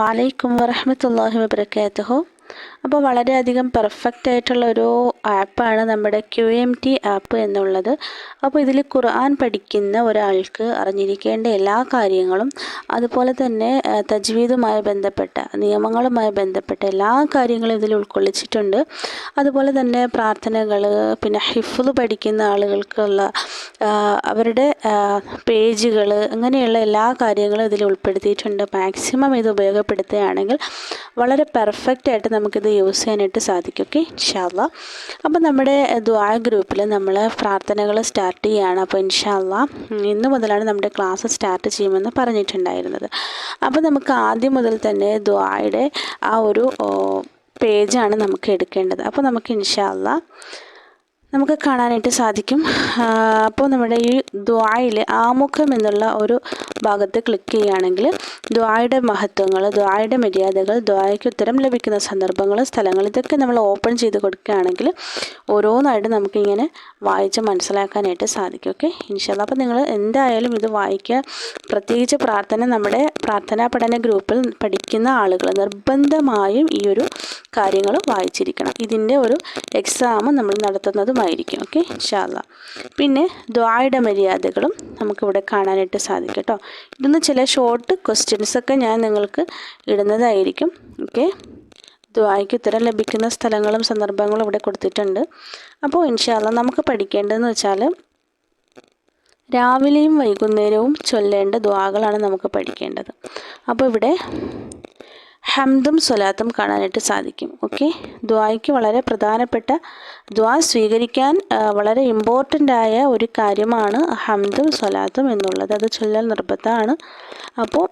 വലൈക്കും വറഹമത്തല്ലാഹി വബർക്കാത്തഹു അപ്പോൾ വളരെയധികം പെർഫെക്റ്റ് ആയിട്ടുള്ള ഒരു ആപ്പാണ് നമ്മുടെ ക്യു എം ടി ആപ്പ് എന്നുള്ളത്. അപ്പോൾ ഇതിൽ ഖുർആൻ പഠിക്കുന്ന ഒരാൾക്ക് അറിഞ്ഞിരിക്കേണ്ട എല്ലാ കാര്യങ്ങളും അതുപോലെ തന്നെ തജ്വീദുമായി ബന്ധപ്പെട്ട നിയമങ്ങളുമായി ബന്ധപ്പെട്ട എല്ലാ കാര്യങ്ങളും ഇതിൽ ഉൾക്കൊള്ളിച്ചിട്ടുണ്ട്. അതുപോലെ തന്നെ പ്രാർത്ഥനകൾ പിന്നെ ഹിഫ്ദ് പഠിക്കുന്ന ആളുകൾക്കുള്ള അവരുടെ പേജുകൾ അങ്ങനെയുള്ള എല്ലാ കാര്യങ്ങളും ഇതിൽ ഉൾപ്പെടുത്തിയിട്ടുണ്ട്. മാക്സിമം ഇത് ഉപയോഗപ്പെടുത്തുകയാണെങ്കിൽ വളരെ പെർഫെക്റ്റ് ആയിട്ട് നമുക്കിത് യൂസ് ചെയ്യാനായിട്ട് സാധിക്കും. ഓക്കെ ഇൻഷാല്ല അപ്പോൾ നമ്മുടെ ദ്വാ ഗ്രൂപ്പിൽ നമ്മൾ പ്രാർത്ഥനകൾ സ്റ്റാർട്ട് ചെയ്യുകയാണ്. അപ്പോൾ ഇൻഷാല്ല ഇന്ന് മുതലാണ് നമ്മുടെ ക്ലാസ് സ്റ്റാർട്ട് ചെയ്യുമെന്ന് പറഞ്ഞിട്ടുണ്ടായിരുന്നത്. അപ്പോൾ നമുക്ക് ആദ്യം മുതൽ തന്നെ ദ്വായുടെ ആ ഒരു പേജാണ് നമുക്ക് എടുക്കേണ്ടത്. അപ്പോൾ നമുക്ക് ഇൻഷാല്ല നമുക്ക് കാണാനായിട്ട് സാധിക്കും. അപ്പോൾ നമ്മുടെ ഈ ദ്വായിൽ ആമുഖം എന്നുള്ള ഒരു ഭാഗത്ത് ക്ലിക്ക് ചെയ്യുകയാണെങ്കിൽ ദ്വായുടെ മഹത്വങ്ങൾ ദ്വായുടെ മര്യാദകൾ ദ്വായയ്ക്ക് ഉത്തരം ലഭിക്കുന്ന സന്ദർഭങ്ങൾ സ്ഥലങ്ങൾ ഇതൊക്കെ നമ്മൾ ഓപ്പൺ ചെയ്ത് കൊടുക്കുകയാണെങ്കിൽ ഓരോന്നായിട്ട് നമുക്കിങ്ങനെ വായിച്ച് മനസ്സിലാക്കാനായിട്ട് സാധിക്കും. ഓക്കെ ഇൻഷാല്ല അപ്പോൾ നിങ്ങൾ എന്തായാലും ഇത് വായിക്കുക. പ്രത്യേകിച്ച് പ്രാർത്ഥന നമ്മുടെ പ്രാർത്ഥനാ പഠന ഗ്രൂപ്പിൽ പഠിക്കുന്ന ആളുകൾ നിർബന്ധമായും ഈ ഒരു കാര്യങ്ങൾ വായിച്ചിരിക്കണം. ഇതിന്റെ ഒരു എക്സാം നമ്മൾ നടത്തുന്നതുമായിരിക്കും ഓക്കെ ഇൻഷാല്ല പിന്നെ ദ്വായുടെ മര്യാദകളും നമുക്കിവിടെ കാണാനായിട്ട് സാധിക്കും കേട്ടോ? ഇതൊന്ന് ചില ഷോർട്ട് ക്വസ്റ്റ്യൻസൊക്കെ ഞാൻ നിങ്ങൾക്ക് ഇടുന്നതായിരിക്കും ഓക്കെ ദ്വായ്ക്ക് ഉത്തരം ലഭിക്കുന്ന സ്ഥലങ്ങളും സന്ദർഭങ്ങളും ഇവിടെ കൊടുത്തിട്ടുണ്ട്. അപ്പോൾ ഇൻഷാല്ല നമുക്ക് പഠിക്കേണ്ടതെന്ന് വെച്ചാൽ രാവിലെയും വൈകുന്നേരവും ചൊല്ലേണ്ട ദ്വാകളാണ് നമുക്ക് പഠിക്കേണ്ടത്. അപ്പോൾ ഇവിടെ ഹംദും സ്വലാത്തും കാണാനായിട്ട് സാധിക്കും. ഓക്കെ? ദ്വായ്ക്ക് വളരെ പ്രധാനപ്പെട്ട ദ്വാ സ്വീകരിക്കാൻ വളരെ ഇമ്പോർട്ടന്റ് ആയ ഒരു കാര്യമാണ് ഹംദും സ്വലാത്തും എന്നുള്ളത്. അത് ചൊല്ലൽ നിർബന്ധമാണ്. അപ്പോൾ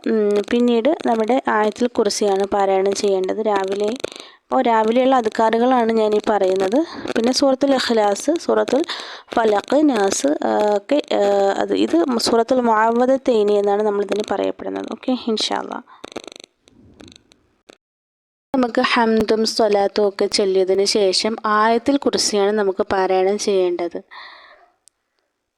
പിന്നീട് നമ്മുടെ ആയത്തിൽ കുറിസിയാണ് പാരായണം ചെയ്യേണ്ടത്. രാവിലെ അപ്പോൾ രാവിലെയുള്ള അധികാരികളാണ് ഞാൻ ഈ പറയുന്നത്. പിന്നെ സൂറത്തുൽ ഇഖ്ലാസ് സൂറത്തുൽ ഫലഖ് നാസ് ഒക്കെ അത് ഇത് സൂറത്തുൽ മുഅവ്വദ തേനി എന്നാണ് നമ്മളിതിന് പറയപ്പെടുന്നത്. ഓക്കെ? ഇൻഷാല്ലാ നമുക്ക് ഹംദും സ്വലാത്തും ഒക്കെ ചൊല്ലിയതിന് ശേഷം ആയത്തിൽ കുറിച്ചാണ് നമുക്ക് പാരായണം ചെയ്യേണ്ടത്.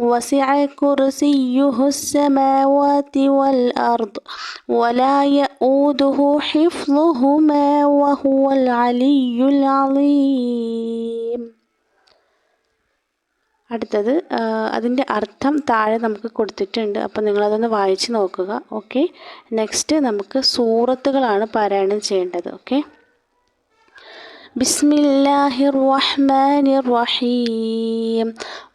وسع كرسيه السماوات والأرض ولا يؤوده حفظهما وهو العلي العظيم അടുത്തത് അതിൻ്റെ അർത്ഥം താഴെ നമുക്ക് കൊടുത്തിട്ടുണ്ട് അപ്പോൾ നിങ്ങളതൊന്ന് വായിച്ച് നോക്കുക ഓക്കെ നെക്സ്റ്റ് നമുക്ക് സൂറത്തുകളാണ് പാരായണം ചെയ്യേണ്ടത് ഓക്കെ بسم الله الرحمن الرحيم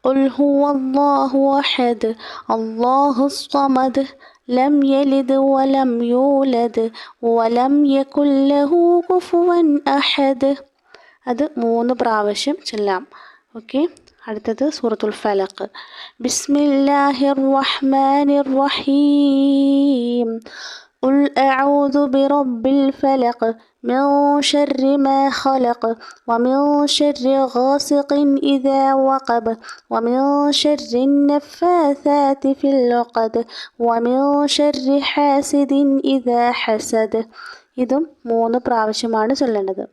قل هو الله أحد الله الصمد لم يلد ولم يولد ولم يكن له كفوا أحد അത് മൂന്ന് പ്രാവശ്യം ചൊല്ലാം ഓക്കെ അടുത്തത് സൂറത്തുൽ ഫലഖ് ബിസ്മില്ലാഹിർ റഹ്മാനിർ റഹീം قل أعوذ برب الفلق من شر ما خلق ومن شر غاسق إذا وقب ومن شر النفاثات في العقد ومن شر حاسد إذا حسد ഇതും മൂന്ന് പ്രാവശ്യമാണ് ചൊല്ലേണ്ടത്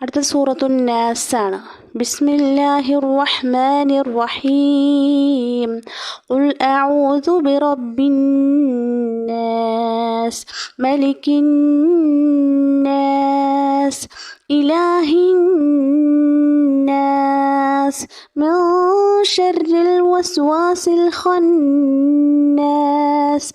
അടുത്ത സൂറത്തു നാസാണ് ബിസ്മില്ലാഹിർ റഹ്മാനിർ റഹീം ഖുൽ അഊദു ബിറബ്ബിൻ നാസ് മലിക്കിൻ നാസ് ഇലാഹിൻ നാസ് മിൻ ഷർരിൽ വസ്വാസിൽ ഖന്നാസ്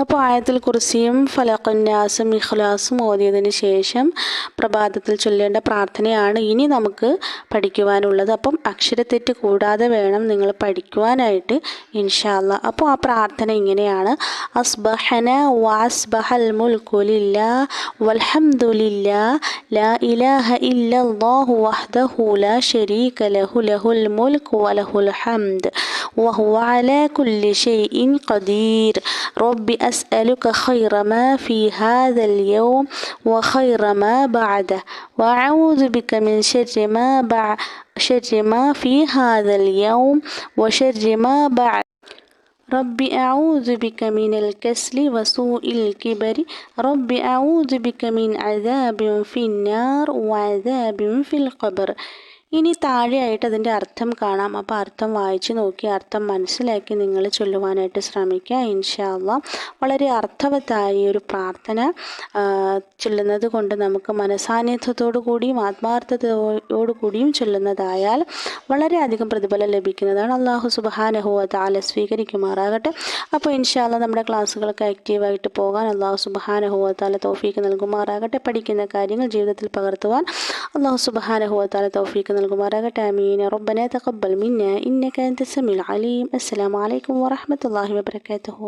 അപ്പോൾ ആയത്തിൽ കുറിസിയും ഫലഖുന്നാസും ഇഖ്ലാസും ഓതിയതിന് ശേഷം പ്രഭാതത്തിൽ ചൊല്ലേണ്ട പ്രാർത്ഥനയാണ് ഇനി നമുക്ക് പഠിക്കുവാനുള്ളത്. അപ്പം അക്ഷരത്തെറ്റ് കൂടാതെ വേണം നിങ്ങൾ പഠിക്കുവാനായിട്ട് ഇൻഷാല്ല അപ്പോൾ ആ പ്രാർത്ഥന ഇങ്ങനെയാണ്. അസ്ബഹന വാസ്ബഹൽ മുൽക്കുലില്ല വൽഹംദുലില്ല ലാ ഇലാഹ ഇല്ലല്ലാഹു വഹ്ദഹു ലാ ശരീക ലഹു ലഹുൽ മുൽക്ക് വലഹുൽ ഹംദ്. وهو على كل شيء قدير. رب أسألك خير ما في هذا اليوم وخير ما بعده. وأعوذ بك من شر ما بعد شر ما في هذا اليوم وشر ما بعد. رب أعوذ بك من الكسل وسوء الكبر. رب أعوذ بك من عذاب في النار وعذاب في القبر. ഇനി താഴെയായിട്ട് അതിന്റെ അർത്ഥം കാണാം. അപ്പോൾ അർത്ഥം വായിച്ച് നോക്കി അർത്ഥം മനസ്സിലാക്കി നിങ്ങൾ ചൊല്ലുവാനായിട്ട് ശ്രമിക്കുക. ഇൻഷാല്ല വളരെ അർത്ഥവത്തായ ഒരു പ്രാർത്ഥന ചൊല്ലുന്നത് കൊണ്ട് നമുക്ക് മനസാന്നിധ്യത്തോടു കൂടിയും ആത്മാർത്ഥതയോടു കൂടിയും ചൊല്ലുന്നതായാൽ വളരെയധികം പ്രതിഫലം ലഭിക്കുന്നതാണ്. അള്ളാഹു സുബാനഹുവ താല സ്വീകരിക്കുമാറാകട്ടെ. അപ്പോൾ ഇൻഷാല്ല നമ്മുടെ ക്ലാസ്സുകളൊക്കെ ആക്റ്റീവായിട്ട് പോകാൻ അള്ളാഹു സുബാനഹുവ താല തോഫീക്ക് നൽകുമാറാകട്ടെ. പഠിക്കുന്ന കാര്യങ്ങൾ ജീവിതത്തിൽ പകർത്തുവാൻ അള്ളാഹു സുബാനഹുവ താല തോഫീക്ക് الغبراء تامين ربنا تقبل منا إنك أنت السميع العليم. السلام عليكم ورحمة الله وبركاته.